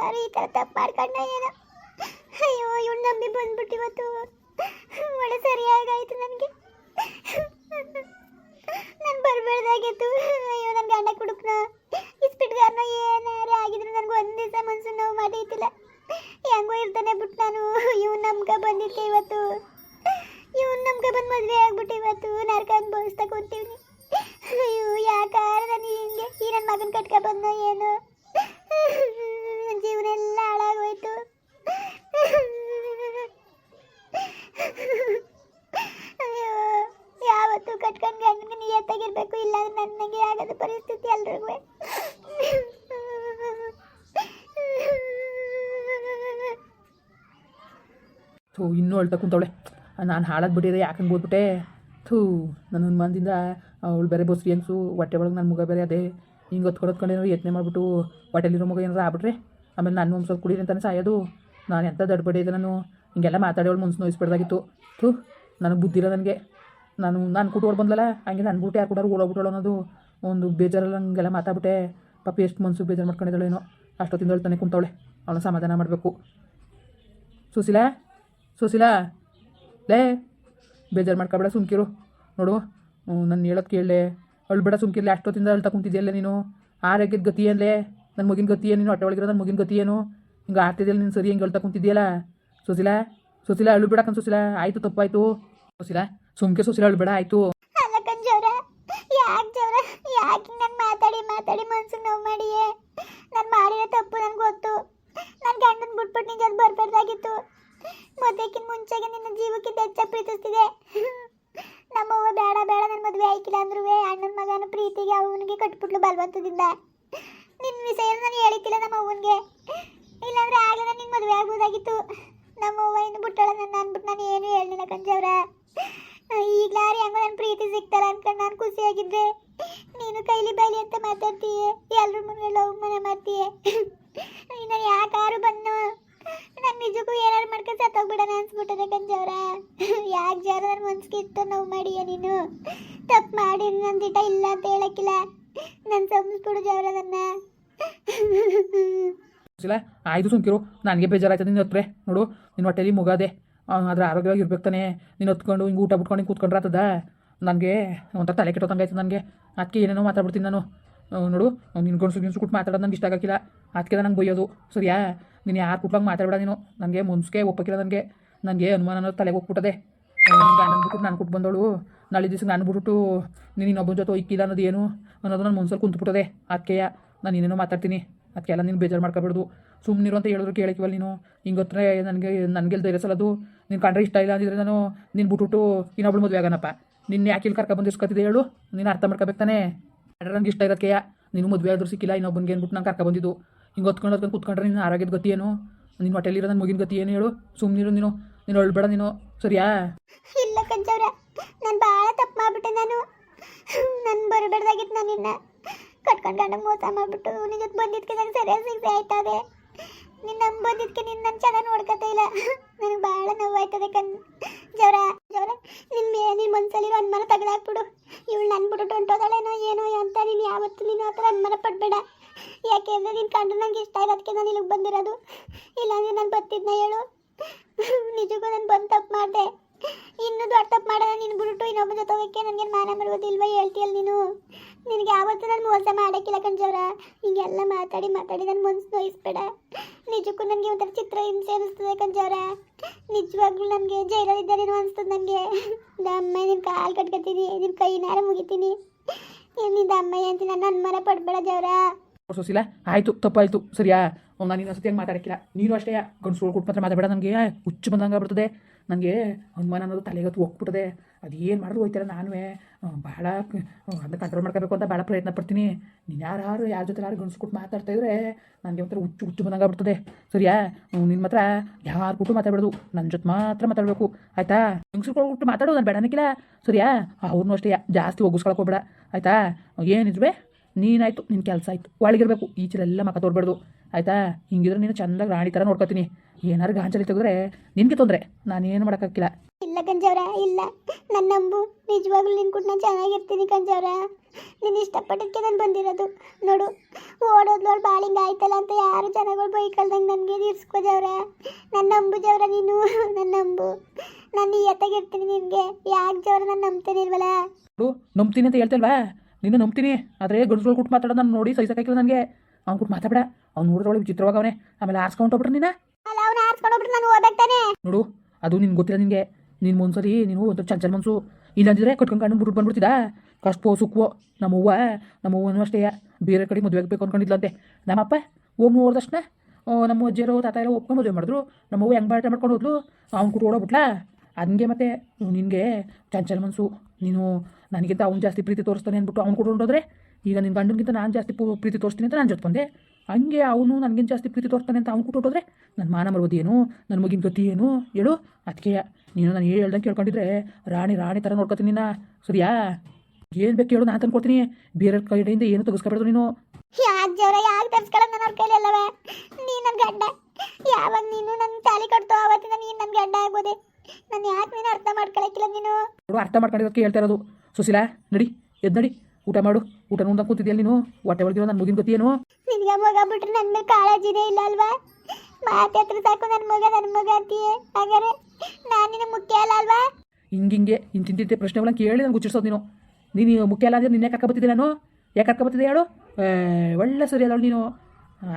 ಯಾಕಾರು ಈ ಥರ ತಪ್ಪು ಮಾಡ್ಕೊಂಡ ಏನೋ? ಅಯ್ಯೋ ಇವ್ನು ನಂಬಿ ಬಂದ್ಬಿಟ್ಟು ಇವತ್ತು. ಒಳ್ಳೆ ಸರಿಯಾಗಾಯ್ತು ನನಗೆ. ನಾನು ಬರಬೇಡ್ದಾಗಿತ್ತು ಅಯ್ಯೋ ನನ್ನ ಗಂಡ ಕುಡುಕ್ನ. ಇಸ್ಪಿಟ್ಗಾರನ ಏನಾರೇ ಆಗಿದ್ರು ನನಗೆ ಒಂದು ದಿವಸ ಮನ್ಸು ನೋವು ಮಾಡೈತಿಲ್ಲ ಹೆಂಗೋ ಇರ್ತಾನೆ ಬಿಟ್ಟು ನಾನು. ಇವ್ನು ನಮ್ಗೆ ಬಂದಿದ್ದೆ ಇವತ್ತು. ಇವ್ನು ನಮ್ಗೆ ಬಂದು ಮದುವೆ ಆಗ್ಬಿಟ್ಟು ಇವತ್ತು. ನರ್ಕ ಅನುಭವಿಸ್ತಾ ಕೂತೀವಿ ಅಯ್ಯೋ ಯಾಕಾರ ನಾನು ಹಿಂಗೆ? ಈ ನನ್ನ ಮಗನ ಕಟ್ಕ ಬಂದ ಏನೋ? ಎಲ್ಲ ಹಾಳಾಗೋಯ್ತು ಅಯ್ಯೋ, ಯಾವತ್ತು ಕಟ್ಕೊಂಡು ಗಂಡನಿಗೆ ನಿಯತ್ತಾಗಿರ್ಬೇಕು, ಇಲ್ಲಾಂದ್ರೆ ನನಗೆ ಆಗದ ಪರಿಸ್ಥಿತಿ ಎಲ್ರಿಗೂ. ಥೂ, ಇನ್ನೂ ಅಳ್ತಾ ಕುಂತವಳೆ. ನಾನು ಹಾಳಾಗಿ ಬಿಟ್ಟಿದೆ ಯಾಕಂಗೆ ಓದ್ಬಿಟ್ಟೆ? ಥೂ, ನನ್ನ ಅನುಮಾನದಿಂದ ಅವಳು ಬೇರೆ ಬಸ್ರಿ ಅನ್ಸು ಹೊಟ್ಟೆ ಒಳಗೆ ನನ್ನ ಮುಗ ಬೇರೆ ಅದೇ. ಹಿಂಗೆ ಹೊತ್ಕೊಂಡು ಯತ್ನೆ ಮಾಡಿಬಿಟ್ಟು ಹೊಟ್ಟೆಲಿರೋ ಮಗ ಏನಾರು ಆಗ್ಬಿಟ್ರೆ? ಆಮೇಲೆ ನಾನು ಒಂದು ಸ್ವಲ್ಪ ಕುಡೀರಿ ಅಂತಾನೆ ಸಾಯೋದು. ನಾನು ಎಂಥ ದಡ್ಬಡಿ ಇದೆ ನಾನು. ಹಿಂಗೆಲ್ಲ ಮಾತಾಡೋಳು ಮುನ್ಸು ನೋಯಿಸ್ಬಿಡ್ದಾಗಿತ್ತು ಥೂ, ನನಗೆ ಬುದ್ಧಿರ ನನಗೆ. ನಾನು ನಾನು ಕುಟ್ಕೊಂಡು ಬಂದಲ್ಲ ಹಂಗೆ ನನ್ನ ಬಿಟ್ಟು ಯಾರು ಕೊಡೋರು ಓಡೋಗ್ಬಿಟ್ಟಳು ಅನ್ನೋದು. ಒಂದು ಬೇಜಾರಲ್ಲ ಹಂಗೆಲ್ಲ ಮಾತಾಡ್ಬಿಟ್ಟೆ. ಪಾಪ ಎಷ್ಟು ಮನ್ಸು ಬೇಜಾರು ಮಾಡ್ಕೊಂಡಿದ್ದಾಳೇನೋ ಅಷ್ಟೊತ್ತಿಂದ ಹೇಳ್ತಾನೆ ಕುಂತವಳೆ. ಅವಳನ್ನ ಸಮಾಧಾನ ಮಾಡಬೇಕು. ಸುಶೀಲಾ ಸುಶೀಲಾ ಲೇ, ಬೇಜಾರು ಮಾಡ್ಕೊಬೇಡ, ಸುಮ್ಕಿರು. ನೋಡು ನಾನು ಹೇಳೋದು ಕೇಳಲೆ. ಅಳ್ಬೇಡ ಸುಮ್ಕಿರ್ಲೆ, ಅಷ್ಟೊತ್ತಿಂದ ಅಳ್ತಾ ಕುಂತಿದ್ಯಲ್ಲ ನೀನು. ಆರೋಗ್ಯದ ಗತಿ ಏನ್ಲೇ? ನನ್ನ ಮಗಿನ ಗತಿ ಏನು? ನೀನು ಹೊಟ್ಟೆ ಒಳಗಿರೋ ನನ್ನ ಮಗಿನ ಗತಿ ಏನು? ಹಿಂಗೆ ಆಡ್ತಿದ್ಯಲ್ಲ ನೀನು ಸರಿ ಹಿಂಗೆ ಹೇಳ್ತಾ ಕುಂತಿದ್ಯಲ್ಲ? ಸುಶೀಲಾ ಸುಶೀಲಾ ಅಳ್ಬೇಡಕ್ಕಂತ ಸುಶೀಲಾ. ಆಯ್ತು, ತಪ್ಪಾಯಿತು. ಸುಶೀಲಾ, ಸುಮ್ಕೆ ಸುಶೀಲಾ ಅಳು ಆಯಿತು. ಅಲ್ಲ ಕಂಜವ್ರ ಯಾಕೆ ಜವ್ರ? ಯಾಕೆ ನಾನು ಮಾತಾಡಿ ಮಾತಾಡಿ ಮನ್ಸಿಗೆ ನೋವು ಮಾಡಿಯೇ? ನಾನು ಮಾಡಿರೋ ತಪ್ಪು ನನಗೆ ಗೊತ್ತು. ನನ್ನ ಗಂಡನ ಬಿಟ್ಬಿಟ್ಟು ಅದು ಬರ್ಬಾರ್ದಾಗಿತ್ತು. ಮದುವೆಕ್ಕಿಂತ ಮುಂಚೆಗೆ ನಿನ್ನ ಜೀವಕ್ಕಿಂತ ಹೆಚ್ಚಾಗಿ ಪ್ರೀತಿಸ್ತಿದೆ. ನಮ್ಮವ್ವ ಬೇಡ ಬೇಡ ನನ್ನ ಮದುವೆ ಆಯ್ಕಿಲ್ಲ ಅಂದ್ರೂ ಅಣ್ಣನ ಮಗನ ಪ್ರೀತಿಗೆ ಅವನಿಗೆ ಕಟ್ಬಿಟ್ಲು ಬಲವಂತದಿಂದ. ನಮ್ಮ ಅವ್ವನಿಗೆ ಇಲ್ಲಾಂದ್ರೆ ಆಗಲೇ ನಾನು ನಿನ್ನ ಮದುವೆ ಆಗ್ಬೋದಾಗಿತ್ತು. ನಮ್ಮವ್ವ ಇನ್ನು ಬಿಟ್ಟಳ ನನ್ನ ಅಂದ್ಬಿಟ್ಟು ನಾನು ಏನು ಹೇಳಲಿಲ್ಲ ಕಂಜವ್ರ ಈಗ್ಲಾರಿ ಹೆಂಗೋ ನನ್ನ ಪ್ರೀತಿ ಸಿಗ್ತಾರ ಅನ್ಕೊಂಡು ನಾನು ಖುಷಿಯಾಗಿದ್ದೆ. ನೀನು ಕೈಲಿ ಬೈಲಿ ಅಂತ ಮಾತಾಡ್ತೀಯ? ಎಲ್ಲರೂ ಮುಂದೆ ಲವ್ ಮನೆ ಮಾಡ್ತೀಯ ನಾನು ಯಾಕಾರು ಬಂದು ನಾನು ನಿಜಕ್ಕೂ ಏನಾರು ಮಾಡ್ಕೊಂಡು ಸತ್ತೋಗ್ಬಿಡೋಣ ಅನ್ಸ್ಬಿಟ್ಟದೆ ಕಂಜವ್ರ ಯಾಕೆ ಜರ ನನ್ನ ಮನ್ಸಿಗೆ ಇಷ್ಟು ನೋವು ಮಾಡಿಯ ನೀನು ತಪ್ಪು ಮಾಡಿ ನನ್ನ ದಿಟ ಇಲ್ಲ ಅಂತ ಹೇಳಕ್ಕಿಲ್ಲ ನಾನು ಸಂಸ್ಬಿಡು ಜವರ ನನ್ನ ಸುಶೀಲಾ ಆಯ್ತು ಸುಮ್ಕಿರು. ನನಗೆ ಬೇಜಾರಾಯ್ತದೆ ನಿನ್ನ ಹತ್ರ ನೋಡು ನಿನ್ನ ಹೊಟ್ಟೆಲಿ ಮುಗಾದೆ ಅದ್ರ ಆರೋಗ್ಯವಾಗಿ ಇರ್ಬೇಕು ತಾನೆ. ನೀನು ಹೊತ್ಕೊಂಡು ಹಿಂಗೆ ಊಟ ಬಿಟ್ಕೊಂಡು ಹಿಂಗೆ ಕೂತ್ಕೊಂಡ್ರೆ ಆತದ? ನನಗೆ ಒಂಥರ ತಲೆ ಆಯ್ತು ನನಗೆ. ಅದಕ್ಕೆ ಏನೇನೋ ಮಾತಾಡ್ಬಿಡ್ತೀನಿ ನಾನು. ನೋಡು ನಿನ್ನ ಗಣಸು ಗಿನ್ಸು ಕುಟ್ಟು ಮಾತಾಡೋದು ನನಗೆ ಇಷ್ಟ ಆಗೋಕ್ಕಿಲ್ಲ. ಅದಕ್ಕೆ ನಂಗೆ ಬೈಯೋದು. ಸರಿಯಾ? ನೀನು ಯಾರು ಕುಟ್ಲಂಗೆ ಮಾತಾಡಬೇಡ ನೀನು. ನನಗೆ ಮುನ್ಸ್ಕೆ ಒಪ್ಪಕ್ಕಿಲ್ಲ ನನಗೆ. ನನಗೆ ಅನುಮಾನ ಅನ್ನೋದು ತಲೆಗೆ ಹೋಗ್ಬಿಟ್ಟದೆ. ಗಂಡನ ಬಿಟ್ಟು ನಾನು ಕುಟ್ಟು ಬಂದವಳು ನಾಳೆ ದಿವಸ ನಾನು ಬಿಟ್ಬಿಟ್ಟು ನೀನು ಇನ್ನೊಬ್ಬನ ಜೊತೆ ಇಕ್ಕಿಲ್ಲ ಅನ್ನೋದು ಏನು ಅನ್ನೋದು ನನ್ನ ಮನ್ಸಲ್ಲಿ ಕುಂತ್ಬಿಟ್ಟದೆ. ಅದಕ್ಕೆ ನಾನು ಏನೇನೋ ಮಾತಾಡ್ತೀನಿ. ಅದಕ್ಕೆಲ್ಲ ನೀನು ಬೇಜಾರು ಮಾಡ್ಕೋಬಾರ್ದು ಸುಮ್ಮನಿರು ಅಂತ ಹೇಳಿದ್ರು ಕೇಳಿಕ್ವಲ್ಲ ನೀನು. ಹಿಂಗೆ ನನಗೆ ನನಗೆ ಧೈರ್ಯ ಸಲದು ನೀನು ಕಂಡ್ರೆ ಇಷ್ಟ ಇಲ್ಲ ಅಂದಿದ್ರೆ ನಾನು ನೀನು ಬಿಟ್ಬಿಟ್ಟು ಇನ್ನೊಬ್ಳು ಮದುವೆ ಆಗೋಣಪ್ಪ ನಿನ್ನ ಯಾಕೆ ಇಲ್ಲಿ ಕರ್ಕೊಬಂದು ಇಸ್ಕೊತಿದ್ದೆ ಹೇಳು. ನೀನು ಅರ್ಥ ಮಾಡ್ಕೋಬೇಕು ತಾನೇ? ಅಡ್ರೆ ನಂಗೆ ಇಷ್ಟ ಇರೋಕ್ಕೆಯ ನೀನು ಮದುವೆ ಆದ್ರೂ ಸಿಕ್ಕಿಲ್ಲ, ಇನ್ನೊಬ್ಬನಿಗೆ ಅಂದ್ಬಿಟ್ಟು ನಾನು ಕರ್ಕೊಬಂದಿದ್ದು ಹಿಂಗೆ ಹೊತ್ಕೊಂಡು ಹೊತ್ಕೊಂಡು ಕುತ್ಕೊಂಡ್ರೆ ನಿನ್ನ ಆರೋಗ್ಯದ ಗತಿ ಏನು? ನಿನ್ನ ಹೊಟ್ಟೆಲಿರೋ ನನ್ನ ಮಗಿನ ಗತಿ ಏನು ಹೇಳು? ಸುಮ್ಮನಿರು ನೀನು. ನೀನು ಅಳ್ಬೇಡ ನೀನು. ಸರಿಯಾ? ಇಲ್ಲ ಕಂಚವ್ರ ನಾನು ಭಾಳ ತಪ್ಪು ಮಾಡ್ಬಿಟ್ಟೆ ನಾನು. ನಾನು ಬರಬೇಡ್ದಾಗಿತ್ತು ನಾನು ನಿನ್ನ. ಕಟ್ಕೊಂಡು ಗಂಡ ಮೋಸ ಮಾಡಿಬಿಟ್ಟು ನಿನ್ನ ಜೊತೆ ಬಂದಿದ್ದಕ್ಕೆ ನಂಗೆ ಸರಿಯಾಗಿ ಸಿಗದೆ ಆಯ್ತದೆ. ನಿನ್ನ ನಮ್ಮ ಬಂದಿದ್ದಕ್ಕೆ ನಿನ್ನ ನಾನು ಚೆನ್ನಾಗಿ ನೋಡ್ಕೊತಾ ಇಲ್ಲ. ನನಗೆ ಭಾಳ ನೋವಾಯ್ತದೆ ಕಣ್. ಜವರ ಜವರ ನಿನ್ನ ನಿನ್ನ ಮನಸ್ಸಲ್ಲಿರೋ ಅನುಮಾನ ತೆಗೆದಾಕ್ಬಿಡು. ಇವಳು ನನ್ನ ಬಿಟ್ಟು ಹೊಂಟೋದಾಳೇನೋ ಏನೋ ಅಂತ ನೀನು ಯಾವತ್ತೂ ನೀನು ಆ ಥರ ಅನುಮಾನ ಪಡಬೇಡ. ಯಾಕೆಂದರೆ ನಿನ್ನ ಕಂಡು ನಂಗೆ ಇಷ್ಟ ಇರೋದಕ್ಕೆ ನಾನು ಇಲ್ಲಿಗೆ ಬಂದಿರೋದು. ಇಲ್ಲಾಂದ್ರೆ ನಾನು ಬರ್ತಿದ್ನ ಹೇಳು. ನಿಜಕ್ಕೂ ನಾನು ಬಂದು ತಪ್ಪು ಮಾಡಿದೆ. ಇನ್ನೂ ದೊಡ್ಡ ತಪ್ಪು ಮಾಡೋಣ ನೀನು ಬಿಟ್ಟು ಇನ್ನೊಬ್ಬ ಜೊತೆ ಹೋಗಕ್ಕೆ ನನಗೆ ಮಾನ ಮಾಡುವುದಿಲ್ವ ಹೇಳ್ತೀಯಲ್ಲ ನೀನು. ನಿನಗೆ ಯಾವತ್ತೂ ನಾನು ಮೋಸ ಮಾಡೋಕ್ಕಿಲ್ಲ ಕಣ್ಜವ್ರ ಹಿಂಗೆಲ್ಲ ಮಾತಾಡಿ ಮಾತಾಡಿ ನನ್ನ ಮನ್ಸು ನೋಯಿಸ್ಬೇಡ. ನಿಜಕ್ಕೂ ನನಗೆ ಒಂಥರ ಚಿತ್ರ ಹಿಂಸೆ ಅನಿಸ್ತದೆ ಕಣ್ಜವ್ರ ನಿಜವಾಗ್ಲೂ ನನಗೆ ಜೈಲಲ್ಲಿದ್ದಾರೇನೋ ಅನಿಸ್ತದೆ ನನಗೆ. ದಮ್ಮ ನಿನ್ನ ಕಾಲು ಕಟ್ಕೊತೀನಿ ನಿನ್ನ ಕೈನಾರ ಮುಗಿತೀನಿ. ನಿಂದ ಅಮ್ಮಯ್ಯ ಅಂತ ನನ್ನ ಅನುಮಾನ ಪಡಬೇಡ ಜವ್ರ. ಸುಶೀಲ ಆಯಿತು, ತಪ್ಪಾಯಿತು, ಸರಿಯಾ? ನಾನು ನೀನು ಸತಿ ಹಂಗೆ ಮಾತಾಡಕ್ಕಿಲ್ಲ. ನೀನು ಅಷ್ಟೇ ಗಂಡಸರು ಕೊಟ್ಟು ಮಾತ್ರ ಮಾತಾಡಬೇಡ ನನಗೆ. ಹುಚ್ಚು ಬಂದಂಗೆ ಬರ್ತದೆ. ನನಗೆ ಅನುಮಾನ ಅನ್ನೋದು ತಲೆಗತ್ತು ಹೋಗ್ಬಿಟ್ಟದೆ. ಅದು ಏನು ಮಾಡಿದ್ರು ಹೋಯ್ತಾರೆ ನಾನು ಭಾಳ ಅದನ್ನ ಕಂಟ್ರೋಲ್ ಮಾಡ್ಕೋಬೇಕು ಅಂತ ಭಾಳ ಪ್ರಯತ್ನ ಪಡ್ತೀನಿ. ನೀನು ಯಾರು ಯಾರ ಜೊತೆ ಯಾರು ಮಾತಾಡ್ತಾ ಇದ್ರೆ ನನಗೆ ಒಂಥರ ಹುಚ್ಚು ಹುಚ್ಚು ಬಂದಂಗೆ ಆಗ್ಬಿಡ್ತದೆ. ಸರಿಯಾ? ನಿನ್ನ ಮಾತ್ರ ಯಾರು ಕೊಟ್ಟು ಮಾತಾಡ್ಬಾರ್ದು. ನನ್ನ ಜೊತೆ ಮಾತ್ರ ಮಾತಾಡಬೇಕು. ಆಯ್ತಾ? ಕೊಟ್ಟು ಮಾತಾಡೋದು ನಾನು ಬೇಡ ಅನ್ನಕ್ಕಿಲ್ಲ ಸರಿಯಾ? ಅವ್ರನ್ನೂ ಅಷ್ಟೇ, ಜಾಸ್ತಿ ಒಗ್ಗಿಸ್ಕೊಳಕ್ಕೆ ಹೋಗ್ಬೇಡ. ಆಯ್ತಾ? ಏನಿದ್ವೆ ನೀನಾಯ್ತು ನಿನ್ನ ಕೆಲಸ ಆಯ್ತು. ಒಳಗಿರ್ಬೇಕು ಈಚೆಲ್ಲ ಮಕ್ಕ ತೋರ್ಬಾರ್ದು ಆಯ್ತಾ? ಹಿಂಗಿದ್ರೆ ನೀನು ಚಂದಾಗಿ ರಾಣಿ ಥರ ನೋಡ್ಕೊತೀನಿ. ಏನಾರು ಗಾಂಚಲಿ ತೆಗೆದ್ರೆ ನಿನಗೆ ತೊಂದರೆ. ನಾನೇನು ಮಾಡೋಕ್ಕಾಗಿಲ್ಲ ಇಲ್ಲ ಗಂಜವ್ರ ಇಲ್ಲ. ನನ್ನ ನಂಬು. ನಿಜವಾಗ್ಲೂ ನಿನ್ ಕೂಡ ನಾನು ಚೆನ್ನಾಗಿರ್ತೀನಿ ಗಂಜವ್ರ. ನೀನು ಇಷ್ಟಪಟ್ಟಕ್ಕೆ ನಾನು ಬಂದಿರೋದು. ನೋಡು ಓಡೋದ್ಲೋಳು ಬಾಳಿಂಗ ಆಯ್ತಲ್ಲ ಅಂತ ಯಾರು ಜನಗಳು ಬೈಕಲ್ದಂಗೆ ನನಗೆ ಇರ್ಸ್ಕೋಜವ್ರೆ ನನ್ನ ನಂಬು ಜವ್ರ ನೀನು. ನನ್ನ ನಂಬು. ನಾನು ಎತ್ತಾಗಿರ್ತೀನಿ ನಿನಗೆ. ಯಾಕೆ ಜವ್ರ ನಾನು ನಂಬ್ತೇನೆ ಇಲ್ವಲ್ಲ ನೋಡು ನಂಬ್ತೀನಿ ಅಂತ ಹೇಳ್ತಲ್ವಾ? ನಿನ್ನ ನಂಬ್ತೀನಿ. ಆದರೆ ಗಂಡಸ್ಗಳು ಕೊಟ್ಟು ಮಾತಾಡೋದು ನಾನು ನೋಡಿ ಸಹಿಸಕ್ಕಾಗಿಲ್ಲ ನನಗೆ. ಅವ್ನು ಕೊಟ್ಟು ಮಾತಾಡ ಅವ್ನು ನೋಡಿದ್ರೊಳಗೆ ವಿಚಿತ್ರವಾಗ ಅವನೇ. ಆಮೇಲೆ ಆರ್ಸ್ಕೊಂಡು ಹೋಗ್ಬಿಟ್ರೆ ನೀನು? ನೋಡು ಅದು ನಿನ್ಗೆ ಗೊತ್ತಿಲ್ಲ ನಿನಗೆ. ನಿನ್ನ ಮುಂದ್ಸರಿ ನೀನು ಒಂದು ಚಂಚಲ್ ಮನ್ಸು. ಇಲ್ಲಾಂದಿದ್ರೆ ಕಟ್ಕೊಂಡು ಕಣ್ಣು ಬಿಟ್ಟು ಬಂದ್ಬಿಡ್ತಿದ್ದ ಕಷ್ಟಪೋ ಸುಖವೋ ನಮ್ಮವ್ವ ನಮ್ಮವ್ವನೂ ಅಷ್ಟೇ. ಬೇರೆ ಕಡೆ ಮದುವೆ ಆಗಬೇಕು ಅಂದ್ಕೊಂಡಿದ್ಲಂತೆ ನಮ್ಮಪ್ಪ ಓಮ್ ನೋಡಿದಷ್ಟನ ನಮ್ಮ ಅಜ್ಜಿಯರು ತಾತ ಎಲ್ಲ ಒಪ್ಕೊಂಡು ಮದುವೆ ಮಾಡಿದ್ರು. ನಮ್ಮವ್ವ ಹೆಂಗೆ ಬಾಟ ಮಾಡ್ಕೊಂಡು ಹೋದ್ಲು? ಅವ್ನು ಕೂಡ ಓಡೋಗ್ಬಿಟ್ಲಾ? ಹಂಗೆ ಮತ್ತೆ ನಿನಗೆ, ಚಂಚಲ್ ಮನಸ್ಸು ನೀನು ನನಗಿಂತ ಅವ್ನು ಜಾಸ್ತಿ ಪ್ರೀತಿ ತೋರಿಸ್ತಾನೆ ಅಂದ್ಬಿಟ್ಟು ಅವ್ನು ಕೂಡ ಹೊಂಟೋದ್ರೆ ಈಗ ನಿನ್ನ ಗಂಡನಿಗಿಂತ ನಾನು ಜಾಸ್ತಿ ಪ್ರೀತಿ ತೋರಿಸ್ತೀನಿ ಅಂತ ನಾನು ಜೊತೆ ಬಂದೆ. ಹಂಗೆ ಅವನು ನನಗಿಂತ ಜಾಸ್ತಿ ಪ್ರೀತಿ ತೋರಿಸ್ತಾನೆ ಅಂತ ಅವ್ನು ಕೊಟ್ಟೋದ್ರೆ ನನ್ನ ಮಾನ ಮರಬೋದು ಏನು? ನನ್ನ ಮಗಿನ ಗತಿ ಏನು? ಹೇಳು. ಅದಕ್ಕೆ ನೀನು ನಾನು ಹೇಳ್ದಂಗೆ ಕೇಳ್ಕೊಂಡಿದ್ರೆ, ರಾಣಿ ರಾಣಿ ಥರ ನೋಡ್ಕೊತೀನಿ ನಿನ್ನ. ಸರಿಯಾ? ಏನು ಬೇಕು ಹೇಳು, ನಾನು ತಂದ್ಕೊಡ್ತೀನಿ. ಬೇರೆ ಕೈಯಿಂದ ಏನು ತೆಗೆಸ್ಕೊಬೇಡ್ದು ನೀನು? ಯಾಕೆ ನನ್ನ ಅವ್ರ ಕೈಲಿ ಅಲ್ಲವೇ? ನೀ ನನ್ನ ಯಾವಾಗ ನೀನು ನನ್ನ ತಾಲಿ ಕಟ್ತೋ ಆವತ್ತಿನ ನೀನು ನನ್ನ ಗಂಡ ಆಗ್ಬೋದೆ? ನಾನು ಯಾಕೆ ನೀನು ಅರ್ಥ ಮಾಡ್ಕೊಳಕ್ಕಿಲ್ಲ ನೀನು? ನೋಡು ಅರ್ಥ ಮಾಡ್ಕೊಂಡಿರೋದಕ್ಕೆ ಹೇಳ್ತಾ ಇರೋದು. ಸುಶೀಲಾ ನಡಿ ಎದ್ದು ನಡಿ ಊಟ ಮಾಡು. ಊಟ ನೋಡ್ದಂಗೆ ಕೂತಿದ್ಯಲ್ಲ ನೀನು? ಹೊಟ್ಟೆ ಒಳಗಿರೋ ನನ್ನ ಮುಗಿನ ಗೊತ್ತೇನು ಏನು? ನಿನಗೆ ಮಗ ಬಿಟ್ರೆ ನನ್ನ ಮೇಲೆ ಕಾಳಜಿನೇ ಇಲ್ಲ ಅಲ್ವಾ? ಮಾತೆ ಹತ್ರ ಸಾಕು ನನ್ನ ಮಗ ನನ್ನ ಮಗ ಅಂತೀಯೇ. ಹಾಗಾದ್ರೆ ನಾನು ನಿನ್ನ ಮುಖ್ಯ ಅಲ್ಲ ಅಲ್ವಾ? ಹಿಂಗಿಂಗೆ ಇಂತಿಂತಿಂತೆ ಪ್ರಶ್ನೆಗಳನ್ನ ಕೇಳಿ ನಾನು ಗುಚ್ಚಿಸೋದು ನೀನು. ನೀನು ಮುಖ್ಯ ಅಲ್ಲ ಅಂದರೆ ನಿನ್ನೆ ಕರ್ಕೊಬತ್ತಿದ್ದೆ ನಾನು? ಯಾಕೆ ಕರ್ಕೊಬತ್ತಿದ್ದೆ ಹೇಳು? ಒಳ್ಳೆ ಸರಿ ಅದಳು ನೀನು.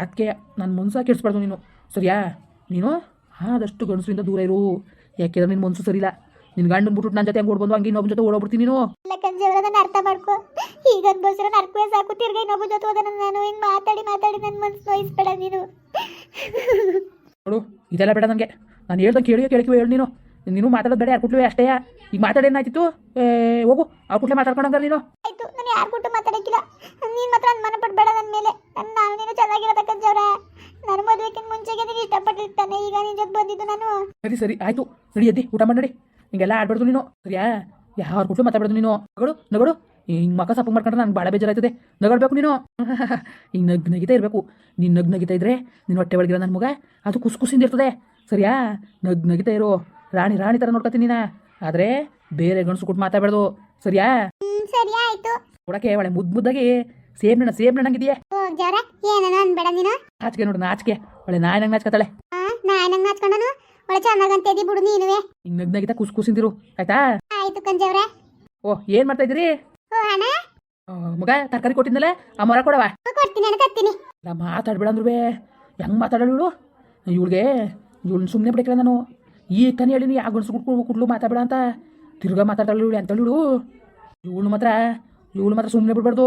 ಅದಕ್ಕೆ ನನ್ನ ಮುನ್ಸ ಕೆಡಿಸ್ಬಾರ್ದು ನೀನು. ಸರಿಯಾ? ನೀನು? ಆದಷ್ಟು ಗಂಡಸರಿಂದ ದೂರ ಇರು. ಯಾಕೆಂದ್ರೆ ನಿನ್ ಮನ್ಸು ಸರಿಲ್ಲ ನಿನ್ ಗಂಡನ ಬಿಟ್ಬಿಟ್ಟು ನನ್ನ ಜೊತೆ ಹೆಂಗೆ ಓಡ್ಬಂದು ಹಂಗೆ ಇನ್ನೊಬ್ಬನ ಜೊತೆ ಓಡೋಗ್ಬಿಡ್ತೀನಿ ನೀನು. ಇಲ್ಲ ಕಂಜವರ ನನ್ನ ಅರ್ಥ ಮಾಡ್ಕೊ. ಈಗ ಅನ್ಬೋಸ್ರ ನರ್ಕವೇ ಸಾಕು. ತಿರ್ಗಾ ಇನ್ನೊಬ್ಬನ ಜೊತೆ ಹೋದ ನಾನು ಹಿಂಗೆ ಮಾತಾಡಿ ಮಾತಾಡಿ ನನ್ನ ಮನ್ಸು ನೋಯಿಸ್ಬೇಡ ನೀನು. ನೋಡು ಇದೆಲ್ಲ ಬೇಡ ನನಗೆ ನಾನು ಹೇಳ್ದಂಗೆ ಕೇಳಿ ಕೇಳಿಕೆ ಹೇಳು ನೀನು. ನೀನು ಮಾತಾಡೋದು ಬೇಡ ಯಾರು ಕುಟ್ಲೇ ಅಷ್ಟೇ. ಈಗ ಮಾತಾಡೇನಾಯ್ತಿತ್ತು ಏ, ಹೋಗು ಆ ಕುಟ್ಲೆ ಮಾತಾಡ್ಕೊಂಡಂಗ ನೀನು. ಆಯ್ತು ನಾನು ಯಾರು ಕುಟ್ಟು ಮಾತಾಡಕ್ಕಿಲ್ಲ. ನೀನ್ ಮಾತ್ರ ನನ್ನ ಪಟ್ಟು ಬೇಡ ನನ್ನ ಮೇಲೆ. ನನ್ನ ನಾನು ನೀನು ಚೆನ್ನಾಗಿ ನನ್ನ ಮದುವೆಗಿಂತ ಮುಂಚೆಗೆ ನೀನು ಇಷ್ಟಪಟ್ಟಿರ್ತಾನೆ ಈಗ ನಿನ್ ಜೊತೆ ಬಂದಿದ್ದು ನಾನು. ಸರಿ ಸರಿ ಆಯ್ತು. ನಡಿ ಎದ್ದಿ ಊಟ ಮಾಡಿ ಹಿಂಗೆಲ್ಲ ಆಡ್ಬಾರ್ದು ನೀನು. ಸರಿಯಾ? ಯಾರು ಕೊಟ್ಟು ಮಾತಾಡ್ಬಾರ್ದು ನೀನು. ನಗಡು ನಗಡು. ಹಿಂಗೆ ಮಕ್ಕ ಸಪ್ಪು ಮಾಡ್ಕೊಂಡ್ರೆ ನಂಗೆ ಭಾಳ ಬೇಜಾರಾಯ್ತದೆ. ನಗಡ್ಬೇಕು ನೀನು. ಹಿಂಗೆ ನಗ್ ನಗಿತಾ ಇರಬೇಕು. ನೀನ್ ನಗ್ ನಗಿತಾ ಇದ್ರೆ ನಿನ್ನ ಹೊಟ್ಟೆ ಒಳಗಿರೋ ನನ್ನ ಮಗ ಅದು ಕುಸ್ ಕುಸಿಂದ ಇರ್ತದೆ. ಸರಿಯಾ? ನಗ್ ನಗಿತಾ ಇರು. ರಾಣಿ ರಾಣಿ ತರ ನೋಡ್ಕೊತೀನಿ ನೀನಾ. ಆದ್ರೆ ಬೇರೆ ಗಂಡಸು ಕೊಟ್ಟು ಮಾತಾಡ್ಬಾರ್ದು. ಸರಿಯಾ? ಸರಿ ಆಯ್ತು. ಕೊಡಕ್ಕೆ ಒಳ್ಳೆ ಮುದ್ದು ಮುದ್ದಾಗಿ. ಸೇಮ್ ನಣ್ಣ ಸೇಮ್ ನಣ್ಣಂಗಿದೆಯೇ ಏನೇನೋ ಅನ್ಬೇಡ ನೀನು? ನಾಚಿಕೆ ನೋಡು ನಾಚಿಕೆ. ಒಳ್ಳೆ ನಾಯಿ ನಂಗೆ ನಾಚ್ಕತಾಳೆ. ಆ ನಾನಂಗ್ ನಾಚ್ಕೊಂಡನು? ಒಳ್ಳೆ ಚೆನ್ನಾಗಂತಿದ್ದಿ ಬಿಡು ನೀನುವೆ ಹಿಂಗ್ ನಗ್ ನಗಿತಾ ಕುಸ್ ಕುಸಿಂದಿರು ಆಯ್ತಾ? ಆಯ್ತು ಕಂಜವ್ರೆ. ಓ ಏನ್ ಮಾಡ್ತಾ ಇದ್ದೀರಿ? ಓ ಹಣ ಆ, ಮಗ ತರಕಾರಿ ಕೊಟ್ಟಿದ್ನಲ್ಲ ಆ ಮರ ಕೊಡವಾ? ಕೊಡ್ತೀನಿ ಅಣ್ಣ ತತ್ತೀನಿ ಇಲ್ಲ ಮಾತಾಡ್ಬೇಡ ಅಂದ್ರುವೆ. ಬೇ ಹೆಂಗೆ ಮಾತಾಡೋಳು ಇವಳು? ಇವಳಿಗೆ ಇವಳನ್ನ ಸುಮ್ಮನೆ ಬಿಡಕಿಲ್ಲ ನಾನು. ಈ ತಾನೇ ಹೇಳಿನಿ ಯಾವ ಗುಣಸು ಕುಟ್ಕೊಂಡು ಕುಟ್ಲು ಮಾತಾಡಬೇಡ ಅಂತ ತಿರ್ಗಾ ಮಾತಾಡಲ್ಲ ಇವಳು ಅಂತ ಇವಳು ಇವಳು ಮಾತ್ರ ಇವಳು ಮಾತ್ರ ಸುಮ್ಮನೆ ಬಿಡ್ಬಾರ್ದು.